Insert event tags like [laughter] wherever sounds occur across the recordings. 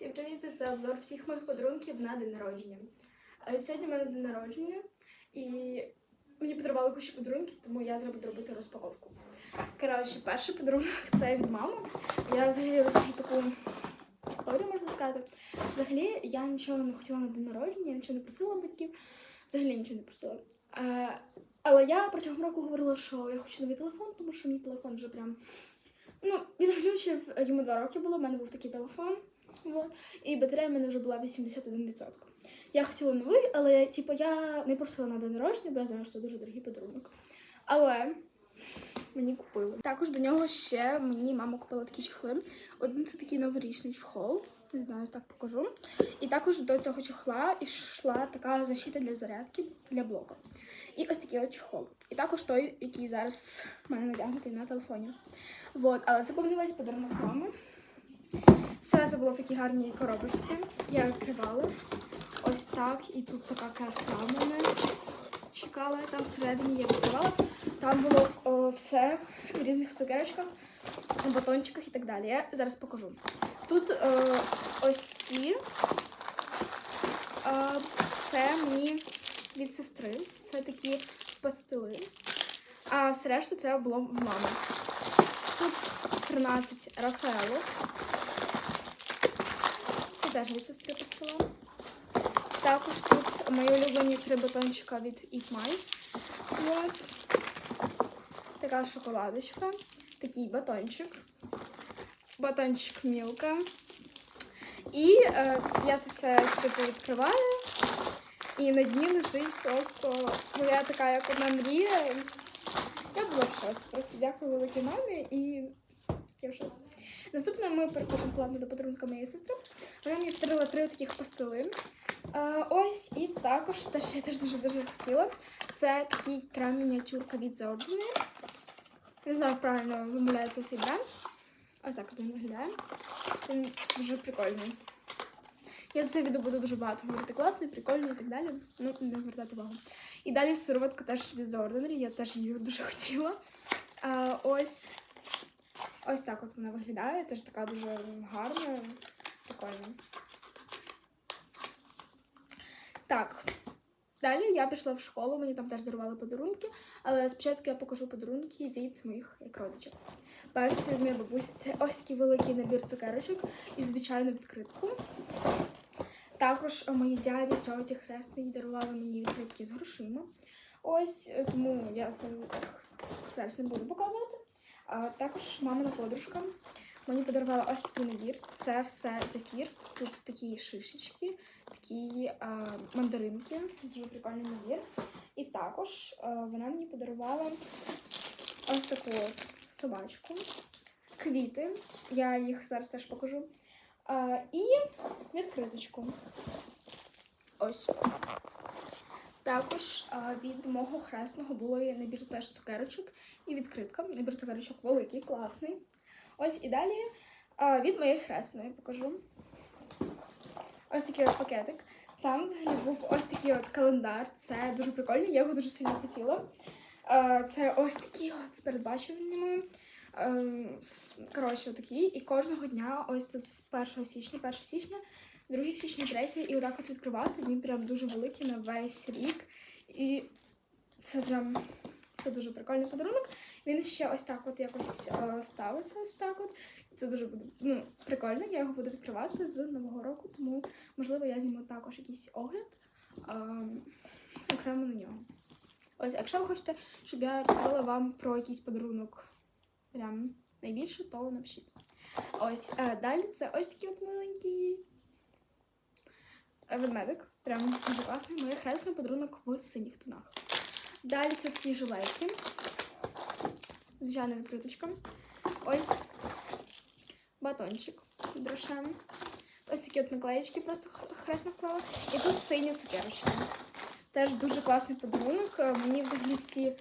Всім привіт! Це обзор всіх моїх подарунків на день народження. Е, Сьогодні в мене день народження і мені подарували кучу подарунків, тому я буду робити розпаковку. Коротше, перший подарунок це від мами. Я взагалі розкажу таку історію, можна сказати. Взагалі, я нічого не хотіла на день народження, я нічого не просила батьків, взагалі нічого не просила. Е, Але я протягом року говорила, що я хочу новий телефон, тому що мій телефон вже прям. Ну, він глючив, йому два роки було, в мене був такий телефон. Вот. І батарея в мене вже була 81%. Я хотіла новий, але типу, я не просила на день народження, бо я знаю, що це дуже дорогий подарунок. Але мені купили. Також до нього ще мені мама купила такі чохли. Один це такий новорічний чохол. Не знаю, так покажу. І також до цього чохла йшла така защита для зарядки для блоку. І ось такий от чохол. І також той, який зараз в мене надягнутий на телефоні. Вот, але весь подарунок мами. Все це було в такій гарній коробочці. Я відкривала. Ось так. І тут така краса мене чекала. Там всередині я відкривала. Там було о, все в різних цукерочках, батончиках і так далі. Я зараз покажу. Тут е, ось ці. Е, це мені від сестри. Це такі пастили. А все решту це було в мами. Тут 13 Рафаело. Теж від сестри пастила. Також тут мої улюблені три батончика від Eat My. От. Така шоколадочка. Такий батончик. Батончик Мілка. І е, я це все типу відкриваю. І на дні лежить просто моя така як одна мрія. Я була в. Просто дякую великій мамі і я. Наступне ми переходимо плавно до подарунка моєї сестри. Вона мені подарила три таких пастили. А, ось, і також те, що я теж дуже-дуже хотіла. Це такий крем мініатюрка від Ordinary. Не знаю, правильно вимовляється цей бренд. Ось так він виглядає. Він дуже прикольний. Я за це відео буду дуже багато говорити. Класний, прикольний і так далі. Ну, не звертати увагу. І далі сироватка теж від The Ordinary, я теж її дуже хотіла. А, ось. Ось так от вона виглядає. Теж така дуже гарна, прикольна. Так. Далі я пішла в школу, мені там теж дарували подарунки, але спочатку я покажу подарунки від моїх як родичів. Перший від моєї бабусі це ось такий великий набір цукерочок і звичайну відкритку. Також мої дяді, тьоті хресні дарували мені відкритки з грошима. Ось е, тому я це так не буду показувати. Також мамина подружка мені подарувала ось такий набір. Це все зефір. Тут такі шишечки, такі а, мандаринки. Дуже прикольний набір. І також а, вона мені подарувала ось таку собачку, квіти. Я їх зараз теж покажу. А, і відкриточку. Ось. Також від мого хресного було набір теж цукерочок і відкритка. Набір цукерочок великий, класний. Ось і далі від моєї хресної покажу. Ось такий от пакетик. Там взагалі був ось такий от календар. Це дуже прикольно, я його дуже сильно хотіла. Це ось такі от з передбачуваннями. Ем, Коротше, такі. І кожного дня, ось тут з 1 січня, 1 січня, 2 січня, 3, і отак от відкривати. Він прям дуже великий на весь рік. І це прям це дуже прикольний подарунок. Він ще ось так от якось е, ставиться, ось так от. І Це дуже буде ну, прикольно. Я його буду відкривати з нового року, тому можливо я зніму також якийсь огляд е, окремо на нього. Ось, якщо ви хочете, щоб я розповіла вам про якийсь подарунок прям найбільше, то напишіть. Ось е, далі це ось такий от маленький е, ведмедик. Прям дуже класний. Моє хресний подарунок в синіх тонах. Далі це такі жилетки. Звичайна відкриточка. Ось батончик з. Ось такі от наклеєчки просто хресно вклала. І тут сині цукерочки. Теж дуже класний подарунок. Е, Мені взагалі всі,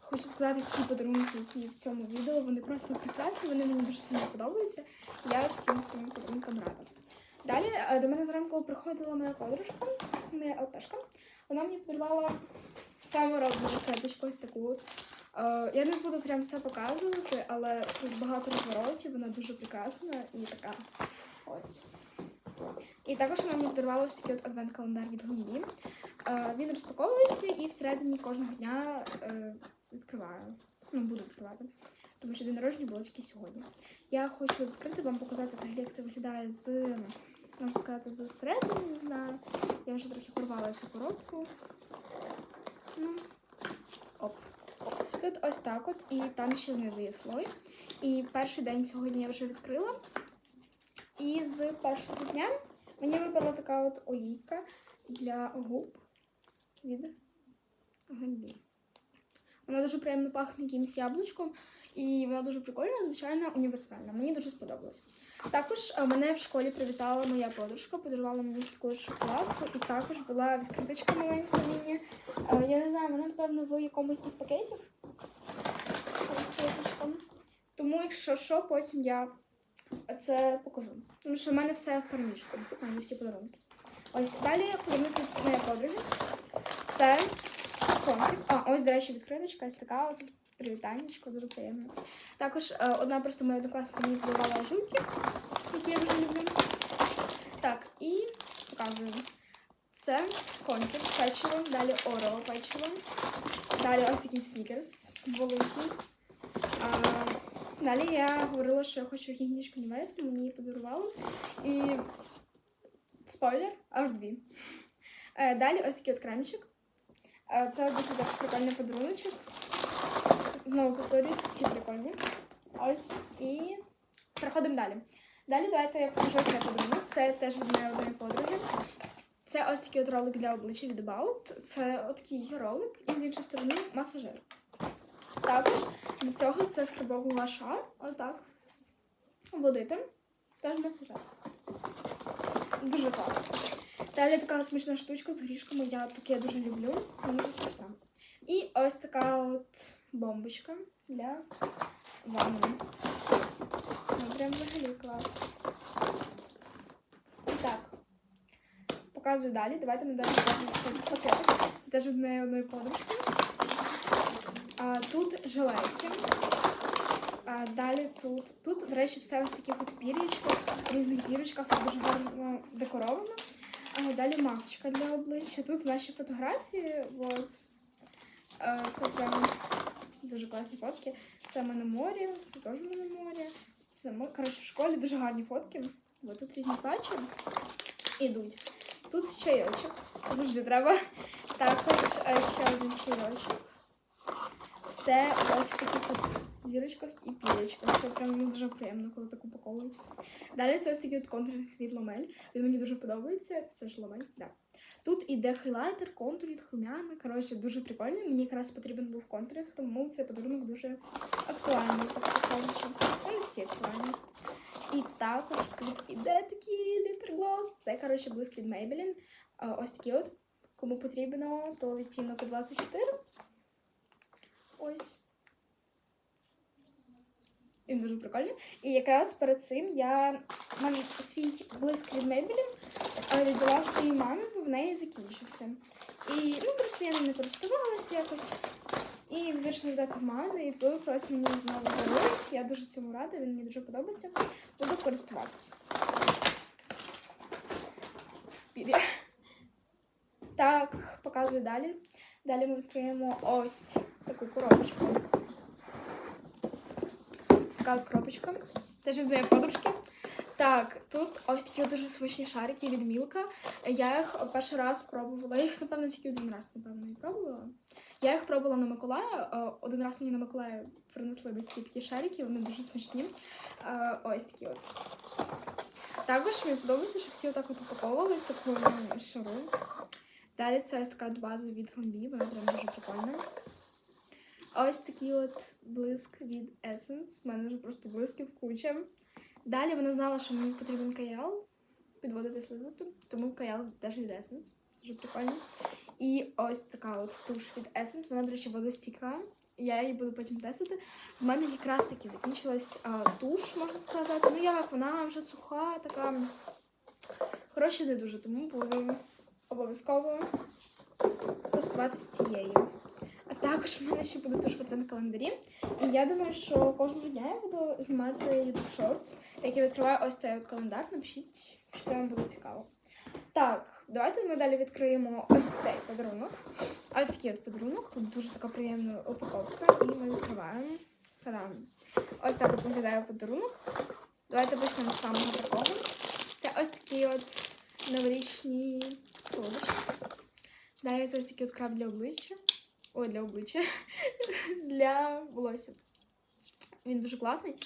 хочу сказати, всі подарунки, які в цьому відео, вони просто прекрасні, вони мені дуже сильно подобаються. Я всім цим подарункам рада. Далі е, до мене зранку приходила моя подружка, моя ЛПшка. Вона мені подарувала саморобну кредочку ось таку. от. Е, Я не буду прям все показувати, але тут багато розворотів, вона дуже прекрасна і така ось. І також вона мені подарувала ось такий от адвент-календар від Гомбі. Е, він розпаковується і всередині кожного дня відкриваю. Ну, буду відкривати. Тому що день народження було тільки сьогодні. Я хочу відкрити вам показати взагалі, як це виглядає з, можна сказати, з середини. Не знаю. Я вже трохи порвала цю коробку. Ну, оп. Тут ось так от, і там ще знизу є слой. І перший день сьогодні я вже відкрила. І з першого дня мені випала така от олійка для губ від Гамбі. Вона дуже приємно пахне якимось яблучком, і вона дуже прикольна, звичайно, універсальна. Мені дуже сподобалось. Також е, мене в школі привітала моя подружка, подарувала мені таку шоколадку, і також була відкриточка маленька мені. Е, Я не знаю, вона, напевно, в якомусь із пакетів. Тому, якщо що, потім я це покажу. Тому що в мене все в переміжку. У мене всі подарунки. Ось далі подарунки моєї подруги. Це контик. А, ось, до речі, відкриточка, ось така от привітаннячко, дуже приємно. Також е, одна просто моя однокласниця мені подарувала жуйки, які я дуже люблю. Так, і показую. Це контик печиво, далі орео печиво. Далі ось такий снікерс великий. А, далі я говорила, що я хочу гігінічку німею, тому мені її подарували. І спойлер, аж дві. Е, Далі ось такий от кремчик. Це дуже так прикольний подаруночок. Знову повторюсь, всі прикольні. Ось і переходимо далі. Далі давайте я покажу ось цей подарунок. Це теж від моєї одної подруги. Це ось такий от ролик для обличчя від About. Це такий ролик, і з іншої сторони масажер. Також до цього це скрабок гуаша. Отак. Водити. Теж масажер. Дуже класно. Далі така смачна штучка з горішками. Я таке дуже люблю. Дуже смачна. І ось така от бомбочка для ванни. Ну, прям взагалі клас. І так. Показую далі. Давайте ми далі покажемо пакетик. Це теж від моєї одної подружки. А, тут жилетки. А, далі тут. Тут, до речі, все ось таких от пір'ячках, різних зірочках. Це дуже гарно декоровано. Далі масочка для обличчя. Тут наші фотографії. От. Це прям дуже класні фотки. Це ми на морі, це теж ми на морі. Це ми, коротше, в школі дуже гарні фотки. От тут різні патчі ідуть. Тут чайочок. Завжди треба. Також е, ще один чайочок. Все ось в таких от зірочках і пілечках. Це прям ну, дуже приємно, коли так упаковують. Далі це ось такий от контур від Ломель. Він мені дуже подобається. Це ж Ломель, да. Тут іде хайлайтер, контур від хрумяна. Коротше, дуже прикольний. Мені якраз потрібен був контуринг, тому цей подарунок дуже актуальний. Так. Вони всі актуальні. І також тут іде такий літер-глос. Це, коротше, блиск від Maybelline. Ось такий от. Кому потрібно, то відтінок 24. Ось. Він дуже прикольний. І якраз перед цим я в мене свій блиск від Maybelline а, віддала своїй мамі, бо в неї закінчився. І ну, просто я ним не користувалася якось. І вирішила дати в мене, і ось мені знову дались. Я дуже цьому рада, він мені дуже подобається. Буду користуватися. Так, показую далі. Далі ми відкриємо ось таку коробочку. Така от коробочка. Теж від моєї подружки. Так, тут ось такі дуже смачні шарики від Мілка. Я їх перший раз пробувала. Я їх, напевно, тільки один раз, напевно, і пробувала. Я їх пробувала на Миколая. Е, Один раз мені на Миколая принесли батьки такі шарики, вони дуже смачні. Е, Ось такі от. Також мені подобається, що всі отак от упаковували таку ну, шару. Далі це ось така база від Гомбі, вона прям дуже прикольна. Ось такий от блиск від Essence. У мене вже просто блисків куча. Далі вона знала, що мені потрібен каял підводити слизисту, тому каял теж від Essence. Дуже прикольно. І ось така от туш від Essence. Вона, до речі, водостійка. Я її буду потім тестити. У мене якраз таки закінчилась а, туш, можна сказати. Ну як, вона вже суха, така. Коротше, не дуже, тому буду обов'язково користуватися цією. Також в мене ще буде дуже на календарі. І я думаю, що кожного дня я буду знімати YouTube Shorts, як я відкриваю ось цей от календар. Напишіть, що це вам буде цікаво. Так, давайте ми далі відкриємо ось цей подарунок. Ось такий от подарунок. Тут дуже така приємна упаковка. І ми відкриваємо. Та-дам! Ось так от виглядає подарунок. Давайте почнемо з самого такого. Це ось такі от новорічні солодощі. Далі це ось такий от краб для обличчя. Ой, для обличчя. [laughs] для волосся. Він дуже класний.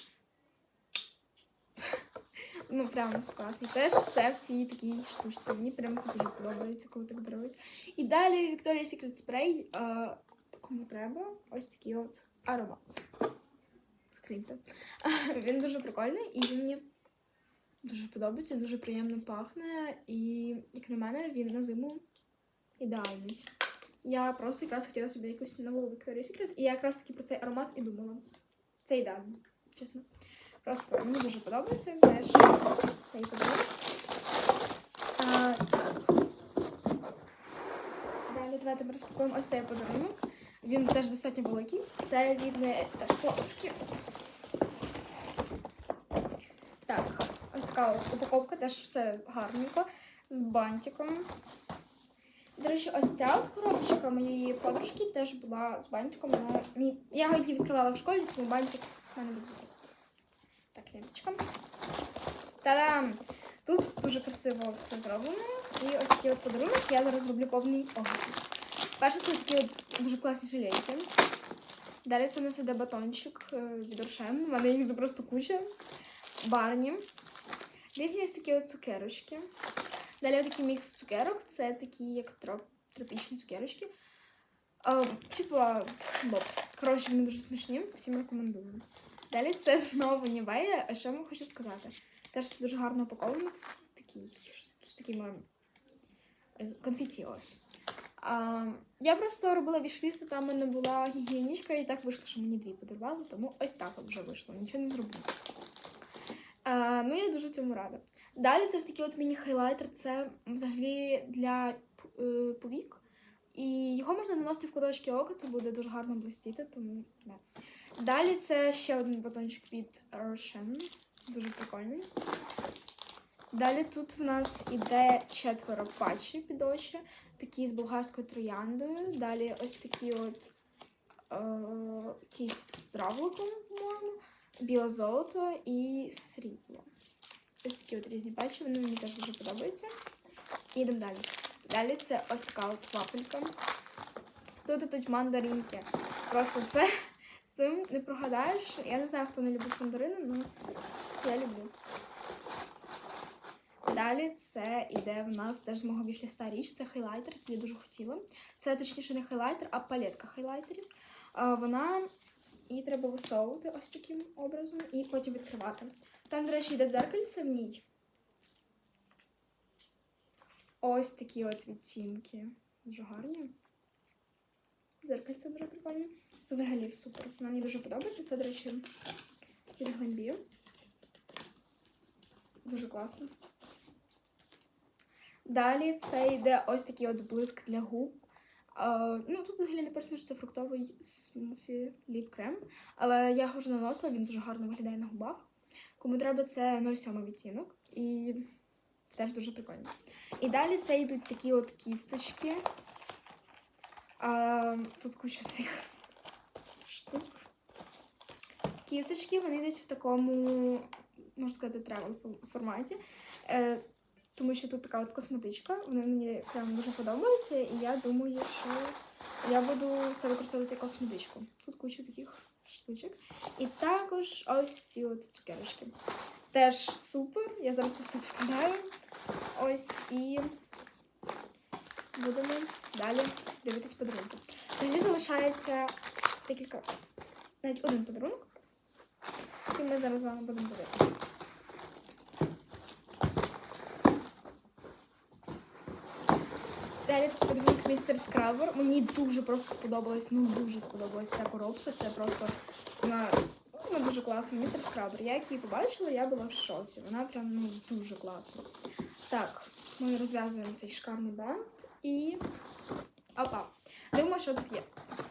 Ну, прям класний. Теж все в цій такій штучці. Мені прям це дуже подобається, коли так дарують. І далі Victoria's Secret Spray. Е, кому треба, ось такий от аромат. Скриньте. [laughs] Він дуже прикольний і він мені дуже подобається, дуже приємно пахне. І, як на мене, він на зиму ідеальний. Я просто якраз хотіла собі якусь нову Victoria's Secret, і я якраз таки про цей аромат і думала. Це ідеально, чесно. Просто мені дуже подобається теж цей подарунок. Далі давайте ми розпакуємо ось цей подарунок. Він теж достатньо великий. Це від теж подушки. Так, ось така упаковка, теж все гарненько, з бантиком. До речі, ось ця от коробочка моєї подружки теж була з бантиком. мій- Я її відкривала в школі, тому бантик в мене був збив. Так, ленточка. Та-дам! Тут дуже красиво все зроблено. І ось такий от подарунок. Я зараз зроблю повний огляд. Перше, це такі от дуже класні жилейки. Далі це у нас іде батончик е, від Рошен. У мене їх просто куча. Барні. Різні ось такі от цукерочки. Далі такий мікс цукерок. Це такі як троп, тропічні цукерочки. А, типа бобс. Коротше, вони дуже смачні. Всім рекомендую. Далі це знову Нівея. А що я вам хочу сказати? Теж все дуже гарно упаковано. З, такий, з такими е, конфеті ось. Я просто робила вішліст, там в мене була гігієнічка, і так вийшло, що мені дві подарували, тому ось так от вже вийшло, нічого не зробила. А, ну, я дуже цьому рада. Далі це ось такий от міні-хайлайтер. Це взагалі для е, повік. І його можна наносити в куточки ока, це буде дуже гарно блистіти, тому да. Далі це ще один батончик від Roshen. Дуже прикольний. Далі тут в нас іде четверо патчі під очі, такі з болгарською трояндою. Далі ось такі от е, якісь з равликом, по-моєму, біозолото і срібло. Ось такі от різні патчі, вони мені теж дуже подобаються. Ідемо далі. Далі це ось така от вафелька. Тут ідуть мандаринки. Просто це з цим не прогадаєш. Я не знаю, хто не любить мандарини, але я люблю. Далі це іде в нас теж з мого вішліста річ. Це хайлайтер, який я дуже хотіла. Це точніше не хайлайтер, а палетка хайлайтерів. Вона її треба висовувати ось таким образом і потім відкривати. Там, до речі, йде дзеркальце в ній. Ось такі от відтінки. Дуже гарні. Дзеркальце дуже прикольне. Взагалі супер. Вона мені дуже подобається. Це, до речі, від Гламбі. Дуже класно. Далі це йде ось такий от блиск для губ. Ну, тут взагалі написано, що це фруктовий смуфі ліп крем. Але я його вже наносила, він дуже гарно виглядає на губах. Кому треба, це 07 відтінок. І теж дуже прикольно. І далі це йдуть такі от кісточки. А, тут куча цих штук. Кісточки, вони йдуть в такому, можна сказати, тревел форматі. Е, тому що тут така от косметичка. Вона мені прям дуже подобається, і я думаю, що я буду це використовувати як косметичку. Тут куча таких штучок. І також ось ці от цукерочки. Теж супер. Я зараз це все вставляю. Ось і будемо далі дивитись подарунки. Тоді залишається декілька, навіть один подарунок, який ми зараз з вами будемо дивитися. Такий подарунок містер Скрабер. Мені дуже просто сподобалась, ну дуже сподобалась ця коробка. Це просто вона, ну, вона дуже класна. Містер Скрабер. Я як її побачила, я була в шоці. Вона прям ну, дуже класна. Так, ми розв'язуємо цей шкарний бенд і. Опа. Дивимо, що тут є.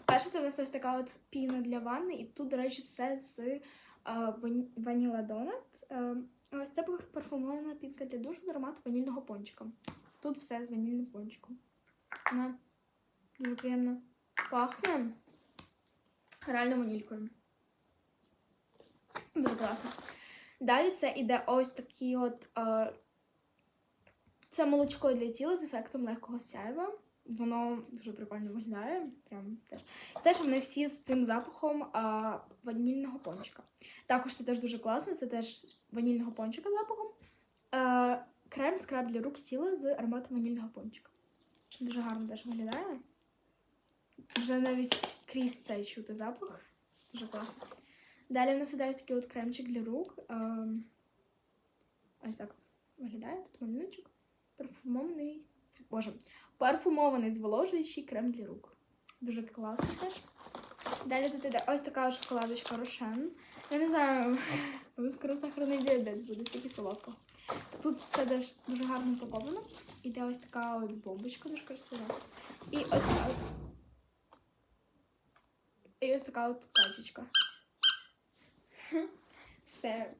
Перше, це в нас ось така от піна для ванни, і тут, до речі, все з е, вані- Vanilla Е, ось це парфумована пінка для душу з аромату ванільного пончика. Тут все з ванільним пончиком. Вона дуже приємно пахне. Реально ванількою. Дуже класно. Далі це іде ось такі от. Е, це молочко для тіла з ефектом легкого сяйва. Воно дуже прикольно виглядає. Прям теж. Теж вони всі з цим запахом а, ванільного пончика. Також це теж дуже класно, це теж ванільного пончика запахом. А, крем скраб для рук тіла з ароматом ванільного пончика. Дуже гарно теж виглядає. Вже навіть крізь цей чути запах. Дуже класно. Далі в нас іде ось такий от кремчик для рук. А, ось так от виглядає. Тут малюночок. Парфумований. Боже, парфумований зволожуючий крем для рук. Дуже класний теж. Далі тут іде ось така шоколадочка Рошен. Я не знаю, [laughs] скоро сахарний діабет буде стільки солодкого. Тут все дуже гарно упаковано. Іде ось така от бомбочка дуже красива. І ось така от. І ось така от качечка. [laughs] Все.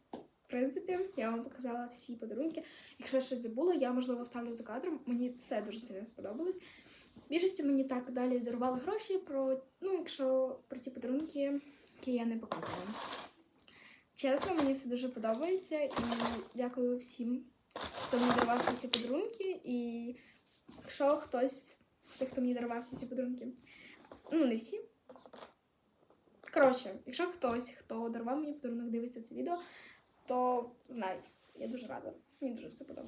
В принципі, я вам показала всі подарунки. Якщо щось забула, я можливо вставлю за кадром. Мені все дуже сильно сподобалось. Більшості мені так далі дарували гроші про, ну, якщо про ті подарунки, які я не показувала. Чесно, мені все дуже подобається і дякую всім, хто мені дарував ці подарунки. І якщо хтось з тих, хто мені дарував ці всі подарунки, ну не всі. Коротше, якщо хтось, хто дарував мені подарунок, дивиться це відео, то знай, я дуже рада. Мені дуже все подобається.